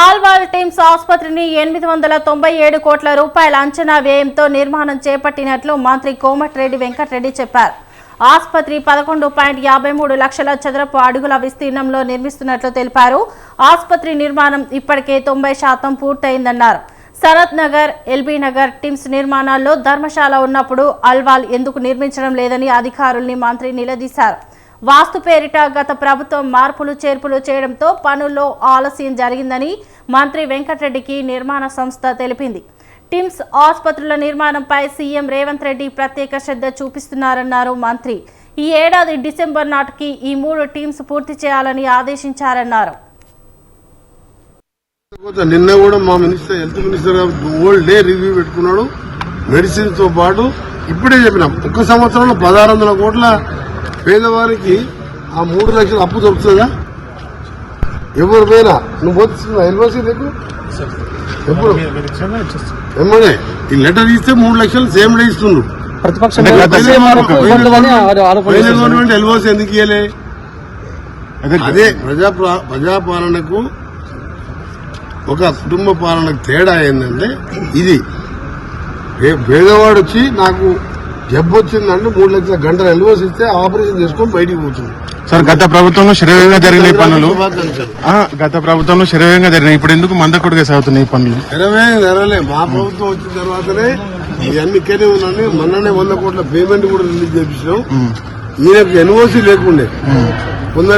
Alwal teams ఆసుపత్రిని ఎనిమిది వందల తొంభై ఏడు కోట్ల రూపాయల అంచనా వ్యయంతో నిర్మాణం చేపట్టినట్లు మంత్రి కోమటిరెడ్డి వెంకటరెడ్డి చెప్పారు. ఆసుపత్రి పదకొండు పాయింట్ యాభై మూడు లక్షల చదరపు అడుగుల విస్తీర్ణంలో నిర్మిస్తున్నట్లు తెలిపారు. ఆసుపత్రి నిర్మాణం ఇప్పటికే తొంభై శాతం పూర్తయిందన్నారు. శరత్ నగర్ ఎల్బీ నగర్ టిమ్స్ నిర్మాణాల్లో ధర్మశాల ఉన్నప్పుడు అల్వాల్ ఎందుకు నిర్మించడం లేదని అధికారుల్ని మంత్రి నిలదీశారు. వాస్తు పేరిట గత ప్రభుత్వం మార్పులు చేర్పులు చేయడంతో పనుల్లో ఆలస్యం జరిగిందని మంత్రి వెంకటరెడ్డికి నిర్మాణ సంస్థ తెలిపింది. టిమ్స్ ఆసుపత్రుల నిర్మాణంపై సీఎం రేవంత్ రెడ్డి ప్రత్యేక శ్రద్ధ చూపిస్తున్నారన్నారు మంత్రి. ఈ ఏడాది డిసెంబర్ నాటికి ఈ మూడు టీమ్స్ పూర్తి చేయాలని ఆదేశించారన్నారు. నిన్న కూడా మా మినిస్టర్ హెల్త్ మినిస్టర్ గారు ఓల్డ్ డే రివ్యూ పెట్టుకున్నాడు. మెడిసిన్తో పాటు ఇప్పుడే చెప్పినాం. ఒక్క సంవత్సరంలో పదహారు వందల కోట్ల పేదవారికి ఆ మూడు లక్షల అప్పు దొరుకుతుందా? ఎవరు పోయినా? నువ్వు పోతున్నా ఎల్ఓసి నీకు? ఎప్పుడు? ఎమ్మడే ఈ లెటర్ ఇస్తే మూడు లక్షలు సేమ్ డే ఇస్తుండ్రు గవర్నమెంట్ ఎల్ఓసి ఎందుకు ఇయ్యలే? అదే ప్రజా ప్రజాపాలనకు ఒక కుటుంబ పాలనకు తేడా ఏంటంటే ఇది. పేదవాడు వచ్చి నాకు జబ్బు వచ్చిందంటే మూడు లక్షల గంటలు ఎల్ఓసి ఇస్తే ఆపరేషన్ చేసుకొని బయటికి పోతుంది. సార్ గత ప్రభుత్వంలో శరవేగంగా జరిగిన ఈ పనులు? గత ప్రభుత్వంలో శరవేగంగా జరిగినాయి. ఇప్పుడు ఎందుకు మందకొడిగా సాగుతున్నాయి ఈ పనులు? నెరవే నెరవలే మా ప్రభుత్వం వచ్చిన తర్వాతనే ఇవన్నీ ఇక్కడే ఉన్నాయని మొన్ననే వంద కోట్ల పేమెంట్ కూడా రిలీజ్ చేపించినాం. ఈయనకు ఎన్ఓసి లేకుండే. కొందరు